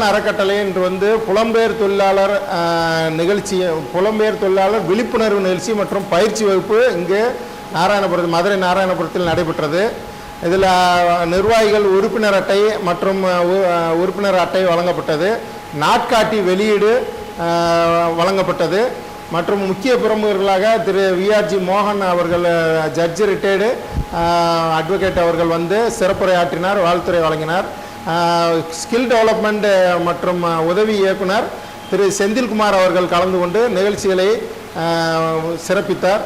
உலகன் அறக்கட்டளை என்று வந்து புலம்பெயர் தொழிலாளர் நிகழ்ச்சி புலம்பெயர் தொழிலாளர் விழிப்புணர்வு நிகழ்ச்சி மற்றும் பயிற்சி வகுப்பு இங்கே நாராயணபுரத்தில் மதுரை நாராயணபுரத்தில் நடைபெற்றது. இதில் நிர்வாகிகள் உறுப்பினர் அட்டை மற்றும் உறுப்பினர் அட்டை வழங்கப்பட்டது. நாட்காட்டி வெளியீடு வழங்கப்பட்டது. மற்றும் முக்கிய பிரமுகர்களாக திரு விஆர்ஜி மோகன் அவர்கள் ஜட்ஜி ரிட்டையர்டு அட்வொகேட் அவர்கள் வந்து சிறப்புரையாற்றினார் வாழ்த்துறை வழங்கினார். ஸ்கில் டெவலப்மெண்ட் மற்றும் உதவி இயக்குனர் திரு செந்தில்குமார் அவர்கள் கலந்து கொண்டு நிகழ்ச்சிகளை சிறப்பித்தார்.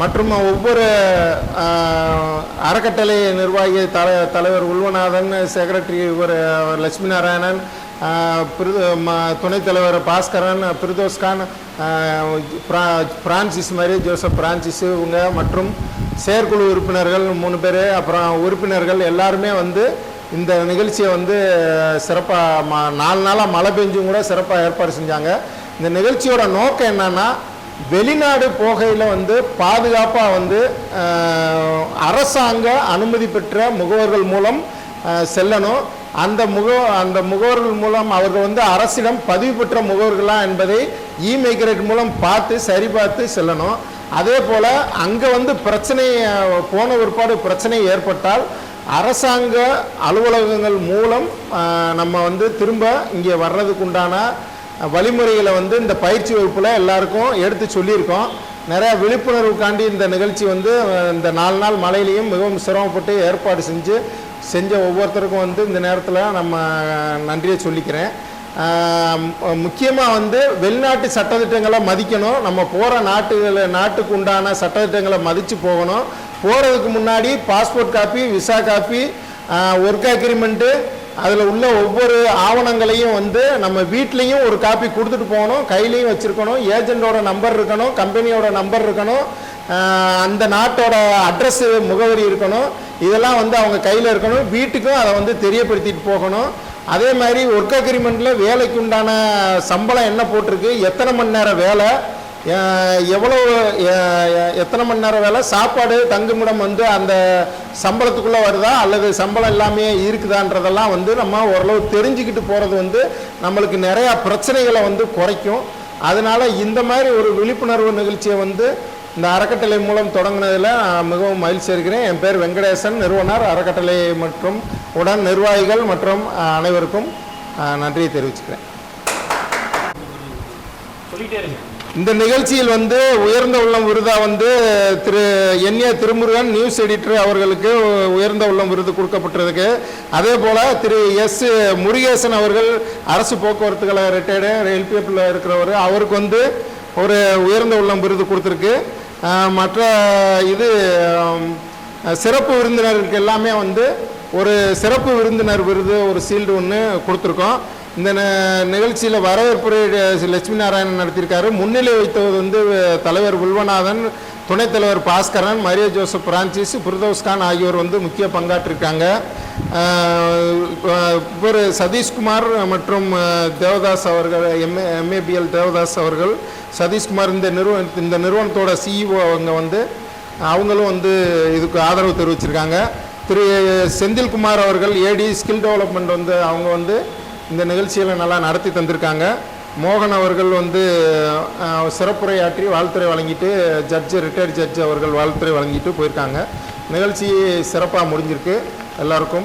மற்றும் ஒவ்வொரு அறக்கட்டளை நிர்வாகி தல தலைவர் உள்வநாதன் செக்ரட்டரி இவர் லட்சுமி நாராயணன் பிரிது துணைத் தலைவர் பாஸ்கரன் பிரதோஸ்கான் பிரான்சிஸ் மாதிரி ஜோசப் பிரான்சிஸ் இவங்க மற்றும் செயற்குழு உறுப்பினர்கள் மூணு பேர் அப்புறம் உறுப்பினர்கள் எல்லாருமே வந்து இந்த நிகழ்ச்சியை வந்து சிறப்பாக ம நாலு நாளாக மழை பெஞ்சும் கூட சிறப்பாக ஏற்பாடு செஞ்சாங்க. இந்த நிகழ்ச்சியோட நோக்கம் என்னன்னா வெளிநாடு போகையில் வந்து பாதுகாப்பாக வந்து அரசாங்க அனுமதி பெற்ற முகவர்கள் மூலம் செல்லணும். அந்த முக அந்த முகவர்கள் மூலம் அவர்கள் வந்து அரசிடம் பதிவு பெற்ற முகவர்களா என்பதை இ மைக்ரேட் மூலம் பார்த்து சரி பார்த்து செல்லணும். அதே போல் அங்கே வந்து பிரச்சனை போன பிற்பாடு பிரச்சனை ஏற்பட்டால் அரசாங்க அலுவலகங்கள் மூலம் நம்ம வந்து திரும்ப இங்கே வர்றதுக்கு உண்டான வழிமுறைகளை வந்து இந்த பயிற்சி வகுப்பில் எல்லாருக்கும் எடுத்து சொல்லியிருக்கோம். நிறையா விழிப்புணர்வுக்காண்டி இந்த நிகழ்ச்சி வந்து இந்த நாலு நாள் மழையிலையும் மிகவும் சிரமப்பட்டு ஏற்பாடு செஞ்சு செஞ்ச ஒவ்வொருத்தருக்கும் வந்து இந்த நேரத்தில் நம்ம நன்றியை சொல்லிக்கிறேன். முக்கியமாக வந்து வெளிநாட்டு சட்டத்திட்டங்களை மதிக்கணும். நம்ம போகிற நாட்டுகள் நாட்டுக்கு உண்டான சட்டத்திட்டங்களை மதித்து போகணும். போகிறதுக்கு முன்னாடி passport copy visa copy work agreement அதில் உள்ள ஒவ்வொரு ஆவணங்களையும் வந்து நம்ம வீட்லேயும் ஒரு காப்பி கொடுத்துட்டு போகணும். கையிலையும் வச்சுருக்கணும். ஏஜெண்டோட நம்பர் இருக்கணும். கம்பெனியோட நம்பர் இருக்கணும். அந்த நாட்டோட அட்ரஸ் முகவரி இருக்கணும். இதெல்லாம் வந்து அவங்க கையில் இருக்கணும். வீட்டுக்கும் அதை வந்து தெரியப்படுத்திட்டு போகணும். அதே மாதிரி ஒர்க் அக்ரிமெண்ட்டில் வேலைக்கு உண்டான சம்பளம் என்ன போட்டிருக்கு? எத்தனை மணி நேரம் வேலை? எவ்வளோ எத்தனை மணி நேரம் வேலை? சாப்பாடு தங்குமிடம் வந்து அந்த சம்பளத்துக்குள்ளே வருதா? அல்லது சம்பளம் எல்லாமே இருக்குதான்றதெல்லாம் வந்து நம்ம ஓரளவு தெரிஞ்சுக்கிட்டு போகிறது வந்து நம்மளுக்கு நிறையா பிரச்சனைகளை வந்து குறைக்கும். அதனால் இந்த மாதிரி ஒரு விழிப்புணர்வு நிகழ்ச்சியை வந்து இந்த அறக்கட்டளை மூலம் தொடங்கினதில் மிகவும் மகிழ்ச்சி இருக்கிறேன் என் பேர் வெங்கடேசன் நிறுவனர் அறக்கட்டளை மற்றும் உடன் நிர்வாகிகள் மற்றும் அனைவருக்கும் நன்றியை தெரிவிச்சுக்கிறேன். இந்த நிகழ்ச்சியில் வந்து உயர்ந்த உள்ளம் விருதா வந்து திரு N A Thirumurugan news editor அவர்களுக்கு உயர்ந்த உள்ளம் விருது கொடுக்கப்பட்டிருக்கு. அதே போல் திரு எஸ் முருகேசன் அவர்கள் அரசு போக்குவரத்து கழக ரிட்டையர்டு எல்பிஎஃப்ல இருக்கிறவர். அவருக்கு வந்து ஒரு உயர்ந்த உள்ளம் விருது கொடுத்துருக்கு. மற்ற இது சிறப்பு விருந்தினருக்கு எல்லாமே வந்து ஒரு சிறப்பு விருந்தினர் விருது ஒரு சீல்டு ஒன்று கொடுத்துருக்கோம். இந்த நிகழ்ச்சியில் வரவேற்புரை லட்சுமி நாராயணன் நடத்தியிருக்காரு. முன்னிலை வைத்தது வந்து தலைவர் வில்வநாதன் துணைத் தலைவர் Bhaskaran Maria Joseph Francis Pradhos Khan ஆகியோர் வந்து முக்கிய பங்காற்றிருக்காங்க. அஹ், இவர் சதீஷ்குமார் மற்றும் தேவதாஸ் அவர்கள் எம்ஏ எம்ஏபிஎல் தேவதாஸ் அவர்கள் சதீஷ்குமார் இந்த நிறுவன இந்த நிறுவனத்தோட சிஇஓ அவங்க வந்து அவங்களும் வந்து இதுக்கு ஆதரவு தெரிவிச்சிருக்காங்க. திரு செந்தில்குமார் அவர்கள் ஏடி ஸ்கில் டெவலப்மெண்ட் வந்து அவங்க வந்து இந்த நிகழ்ச்சிகளை நல்லா நடத்தி தந்திருக்காங்க. மோகன் அவர்கள் வந்து சிறப்புரையாற்றி வாழ்த்துறை வழங்கிட்டு ஜட்ஜு ரிட்டையர்ட் ஜட்ஜ் அவர்கள் வாழ்த்துறை வழங்கிட்டு போயிருக்காங்க. நிகழ்ச்சி சிறப்பாக முடிஞ்சிருக்கு. எல்லாருக்கும்